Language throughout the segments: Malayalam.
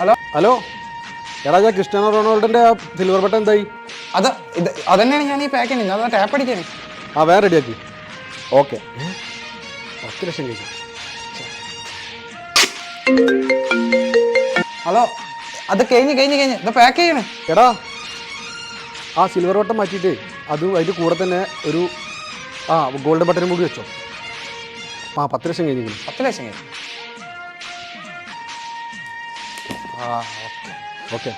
ഹലോ? ഹലോ? എടാ ഞാൻ ക്രിസ്ത്യാനോ റൊണാൾഡോന്റെ ആ സിൽവർ ബട്ടൺ എന്തായി? അത് ഇത് അതന്നെയാണ് ഞാൻ ഈ പാക്ക് ചെയ്യുന്നത്. അതാ ടാപ്പ് അടിക്കാനേ. ആ വേറെ റെഡിയാക്കി ഓക്കെ. പത്ത് ലക്ഷം കഴിച്ചു ഹലോ? അത് കഴിഞ്ഞ് കഴിഞ്ഞ് കഴിഞ്ഞ്. ഇത് പാക്ക് ചെയ്യണേ. എടാ ആ സിൽവർ ബട്ടൺ മാറ്റിയിട്ട് അത് അതിന്റെ കൂടെ തന്നെ ഒരു ആ ഗോൾഡൻ ബട്ടനും കൂടി വെച്ചോ. ആ പത്ത് ലക്ഷം കഴിഞ്ഞിരിക്കുന്നു. പത്ത് ലക്ഷം കഴിഞ്ഞു. ഓക്കെ.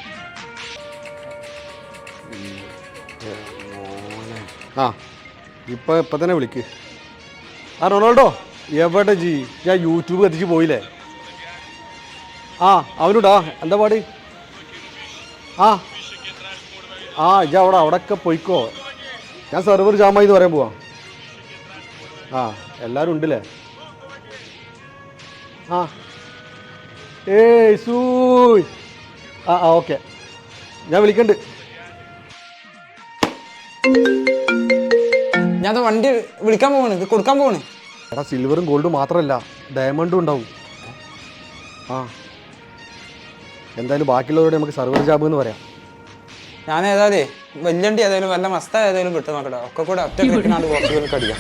ആ ഇപ്പം ഇപ്പം തന്നെ വിളിക്ക്. ആ റൊണാൾഡോ എവിടെ ജി? ഞാൻ യൂട്യൂബ് കത്തിച്ച് പോയില്ലേ? ആ അവനുടാ എന്താ പാടി? ആ ആ ഇജ അവിടെ അവിടെയൊക്കെ പോയിക്കോ. ഞാൻ സെർവർ ജാമായി എന്ന് പറയാൻ പോവാ. ആ എല്ലാവരും ഉണ്ടല്ലേ? ആ ഏയ് സൂയ്. ആ ആ ഓക്കെ. ഞാൻ വിളിക്കണ്ട്. ഞാൻ അത് വണ്ടി വിളിക്കാൻ പോവാണ്. ഇത് കൊടുക്കാൻ പോവാണ്. എടാ സിൽവറും ഗോൾഡും മാത്രമല്ല ഡയമണ്ടും ഉണ്ടാവും. ആ. എന്തായാലും ബാക്കിയുള്ളവരോട് നമുക്ക് സർവർ ജാബ് എന്ന് പറയാം. ഞാൻ ഏതായാലും വല്യണ്ടി ഏതായാലും വല്ല മസ്ത ഏതായാലും വിട്ടു നോക്കട്ടെ ഒക്കെ കൂടെ ഒറ്റ കിട്ടുന്നാണ്ട് അടിക്കാം.